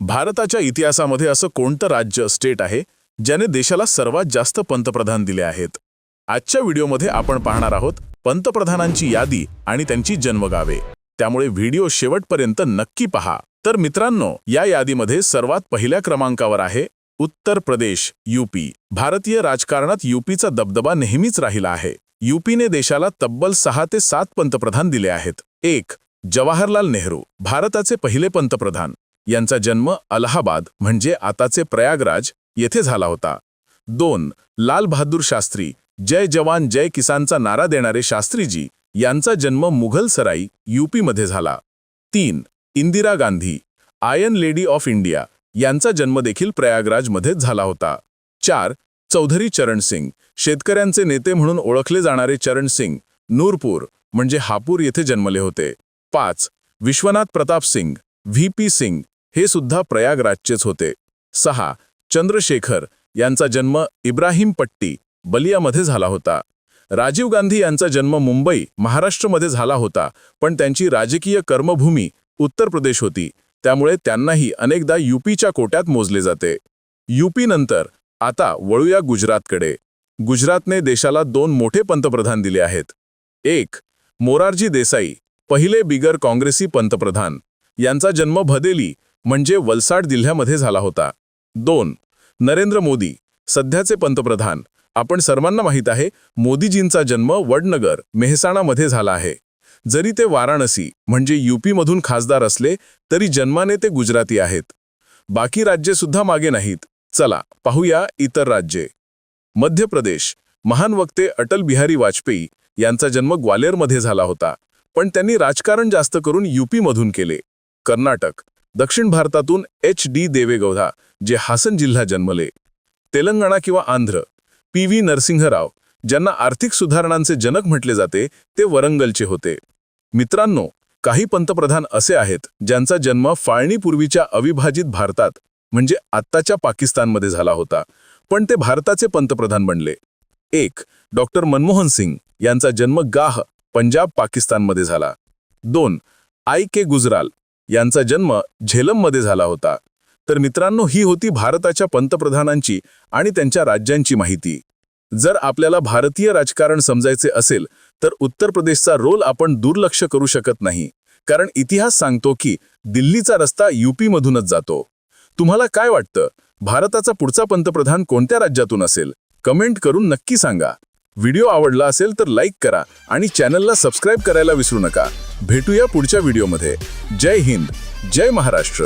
भारताच्या इतिहासामध्ये असं कोणतं राज्य स्टेट आहे ज्याने देशाला सर्वात जास्त पंतप्रधान दिले आहेत? आजच्या व्हिडिओमध्ये आपण पाहणार आहोत पंतप्रधानांची यादी आणि त्यांची जन्मगावे. त्यामुळे व्हिडिओ शेवटपर्यंत नक्की पहा. तर मित्रांनो या यादीमध्ये सर्वात पहिल्या क्रमांकावर आहे उत्तर प्रदेश यूपी भारतीय राजकारणात यूपीचा दबदबा नेहमीच राहिला आहे. यूपीने देशाला तब्बल सहा ते सात पंतप्रधान दिले आहेत. एक जवाहरलाल नेहरू भारताचे पहिले पंतप्रधान. यांचा जन्म अलाहाबाद म्हणजे आताचे प्रयागराज येथे झाला होता. दोन लाल बहादूर शास्त्री जय जवान जय किसानचा नारा देणारे शास्त्रीजी यांचा जन्म मुघल सराई यूपीमध्ये झाला. तीन Indira Gandhi iron lady of India यांचा जन्म देखील प्रयागराजमध्येच झाला होता. चार चौधरी चरण सिंग शेतकऱ्यांचे नेते म्हणून ओळखले जाणारे चरण सिंग नूरपूर म्हणजे हापूर येथे जन्मले होते. पाच विश्वनाथ प्रताप सिंग व्ही पी सिंग हे सुद्धा प्रयागराजचेच होते. सहा. चंद्रशेखर यांचा जन्म इब्राहिम पट्टी बलियामध्ये झाला होता. राजीव गांधी यांचा जन्म मुंबई महाराष्ट्रमध्ये झाला होता पण त्यांची राजकीय कर्मभूमी उत्तर प्रदेश होती. त्यामुळे त्यांनाही अनेकदा यूपीच्या कोट्यात मोजले जाते. यूपी नंतर आता वळूया गुजरातकडे. गुजरातने देशाला दोन मोठे पंतप्रधान दिले आहेत. एक मोरारजी देसाई पहिले बिगर काँग्रेसी पंतप्रधान. यांचा जन्म भदेली म्हणजे वलसाड जिल्ह्यामध्ये झाला होता. दोन. नरेंद्र मोदी सध्याचे पंतप्रधान. आपण सर्वांना माहीत आहे मोदीजींचा जन्म वडनगर मेहसाणामध्ये झाला आहे. जरी ते वाराणसी म्हणजे यूपीमधून खासदार असले तरी जन्माने ते गुजराती आहेत. बाकी राज्ये सुद्धा मागे नाहीत. चला पाहूया इतर राज्ये. मध्य प्रदेश महान वक्ते अटल बिहारी वाजपेयी यांचा जन्म ग्वालेरमध्ये झाला होता. पण त्यांनी राजकारण जास्त करून यूपीमधून केले. कर्नाटक. दक्षिण भारतातून एच डी देवेगौधा जे हासन जिल्हा जन्मले. तेलंगणा किंवा आंध्र. पी व्ही नरसिंहराव ज्यांना आर्थिक सुधारणांचे जनक म्हटले जाते ते वरंगलचे होते. मित्रांनो काही पंतप्रधान असे आहेत ज्यांचा जन्म फाळणीपूर्वीच्या अविभाजित भारतात म्हणजे आत्ताच्या पाकिस्तानमध्ये झाला होता. पण ते भारताचे पंतप्रधान बनले. एक डॉक्टर मनमोहन सिंग यांचा जन्म गाह पंजाब पाकिस्तानमध्ये झाला. दोन आय के गुजराल यांचा जन्म झेलममध्ये झाला होता. तर मित्रांनो ही होती भारताच्या पंतप्रधानांची आणि त्यांच्या राज्यांची माहिती. जर आपल्याला भारतीय राजकारण समजायचे असेल तर उत्तर प्रदेशचा रोल आपण दुर्लक्ष करू शकत नाही. कारण इतिहास सांगतो की दिल्लीचा रस्ता यूपीमधूनच जातो. तुम्हाला काय वाटतं? भारताचा पुढचा पंतप्रधान कोणत्या राज्यातून असेल? कमेंट करून नक्की सांगा. व्हिडिओ आवडला असेल तर लाईक करा आणि चॅनलला सबस्क्राईब करायला विसरू नका. भेटूया पुढच्या व्हिडिओमध्ये. जय हिंद. जय महाराष्ट्र.